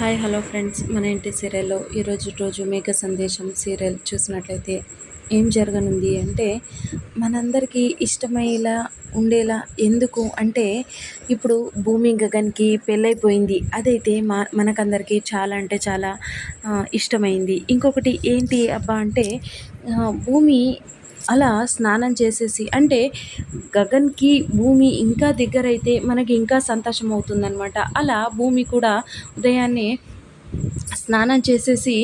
Hi hello friends. మన ఇంటి సీరియల్లో ఈరోజు రోజు మేఘ సందేశం సీరియల్ చూసినట్లయితే ఏం జరగనుంది అంటే మనందరికీ ఇష్టమయ్యేలా ఉండేలా ఎందుకు? అంటే ఇప్పుడు భూమి గగన్కి పెళ్ళైపోయింది. అదైతే మా మనకందరికీ చాలా అంటే చాలా ఇష్టమైంది. ఇంకొకటి ఏంటి అబ్బా అంటే భూమి అలా స్నానం చేసేసి అంటే గగన్కి భూమి ఇంకా దగ్గరైతే మనకి ఇంకా సంతోషం అవుతుందన్నమాట అలా భూమి కూడా ఉదయాన్నే స్నానం చేసేసి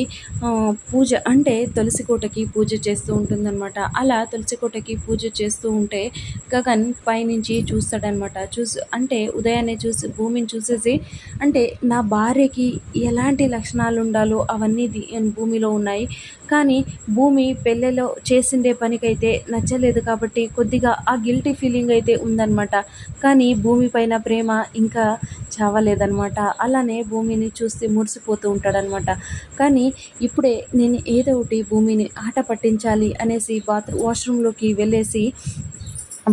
పూజ అంటే తులసి కోటకి పూజ చేస్తూ ఉంటుందన్నమాట. అలా తులసి కోటకి పూజ చేస్తూ ఉంటే గగన్ పైనుంచి చూస్తాడనమాట చూసి అంటే ఉదయాన్నే చూసి భూమిని చూసేసి అంటే నా భార్యకి ఎలాంటి లక్షణాలు ఉండాలో అవన్నీ భూమిలో ఉన్నాయి. కానీ భూమి పెళ్ళిలో చేసిండే పనికైతే నచ్చలేదు కాబట్టి కొద్దిగా ఆ గిల్టీ ఫీలింగ్ అయితే ఉందన్నమాట. కానీ భూమి పైన ప్రేమ ఇంకా చావలేదనమాట అలానే భూమిని చూస్తే మురిసిపోతూ ఉంటాడనమాట. కానీ ఇప్పుడే నేను ఏదో ఒకటి భూమిని ఆట పట్టించాలి అనేసి బాత్రూమ్ వాష్రూమ్లోకి వెళ్ళేసి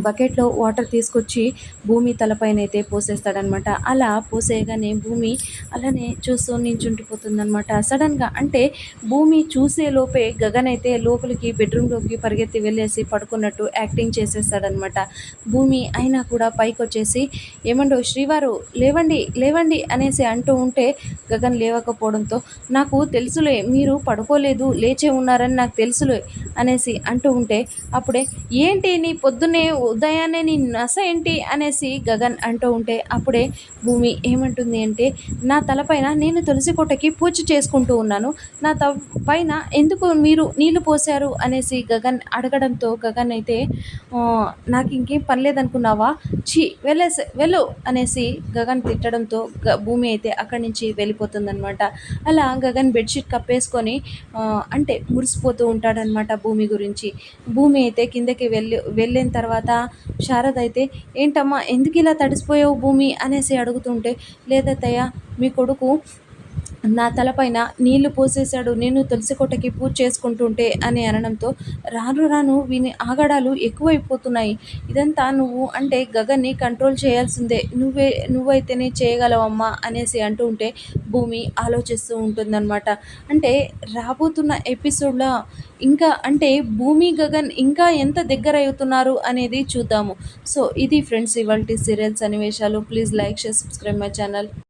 బకెట్లో వాటర్ తీసుకొచ్చి భూమి తలపైన అయితే పోసేస్తాడనమాట అలా పోసేయగానే భూమి అలానే చూస్తూ నించుంటిపోతుందనమాట సడన్గా అంటే భూమి చూసే లోపే గగన్ అయితే లోపలికి బెడ్రూమ్లోకి పరిగెత్తి వెళ్ళేసి పడుకున్నట్టు యాక్టింగ్ చేసేస్తాడనమాట భూమి అయినా కూడా పైకి వచ్చేసి ఏమండో శ్రీవారు లేవండి లేవండి అనేసి అంటూ ఉంటే గగన్ లేవకపోవడంతో నాకు తెలుసులే మీరు పడుకోలేదు లేచే ఉన్నారని నాకు తెలుసులే అనేసి అంటూ ఉంటే అప్పుడే ఏంటి నీ పొద్దున్నే ఉదయాన్నే నీ నస ఏంటి అనేసి గగన్ అంటూ ఉంటే అప్పుడే భూమి ఏమంటుంది అంటే నా తలపైన నేను తులసి కోటకి పూజ చేసుకుంటూ ఉన్నాను. నా త పైన ఎందుకు మీరు నీళ్ళు పోసారు అనేసి గగన్ అడగడంతో గగన్ అయితే నాకు ఇంకేం పని లేదనుకున్నావా? ఛీ వెళ్ళేసి వెళ్ళు అనేసి గగన్ తిట్టడంతో భూమి అయితే అక్కడి నుంచి వెళ్ళిపోతుందనమాట అలా గగన్ బెడ్షీట్ కప్పేసుకొని అంటే మురిసిపోతూ ఉంటాడనమాట భూమి గురించి. భూమి అయితే కిందకి వెళ్ళి వెళ్ళిన తర్వాత శారద అయితే ఏంటమ్మా ఎందుకు ఇలా తడిసిపోయావు భూమి? అనేసి అడుగుతుంటే లేదత్తయ్య మీ కొడుకు నా తలపైన నీళ్ళు పోసేశాడు. నేను తులసి కొట్టకి పూజ చేసుకుంటుంటే అని అనడంతో రాను రాను వీని ఆగడాలు ఎక్కువైపోతున్నాయి. ఇదంతా నువ్వు అంటే గగన్ని కంట్రోల్ చేయాల్సిందే. నువ్వే నువ్వైతేనే చేయగలవమ్మా అనేసి అంటూ ఉంటే భూమి ఆలోచిస్తూ ఉంటుందన్నమాట. అంటే రాబోతున్న ఎపిసోడ్లో ఇంకా అంటే భూమి గగన్ ఇంకా ఎంత దగ్గర అవుతున్నారు అనేది చూద్దాము. సో ఇది ఫ్రెండ్స్ ఇవాళ సీరియల్స్ సన్నివేశాలు. Please like share subscribe my channel.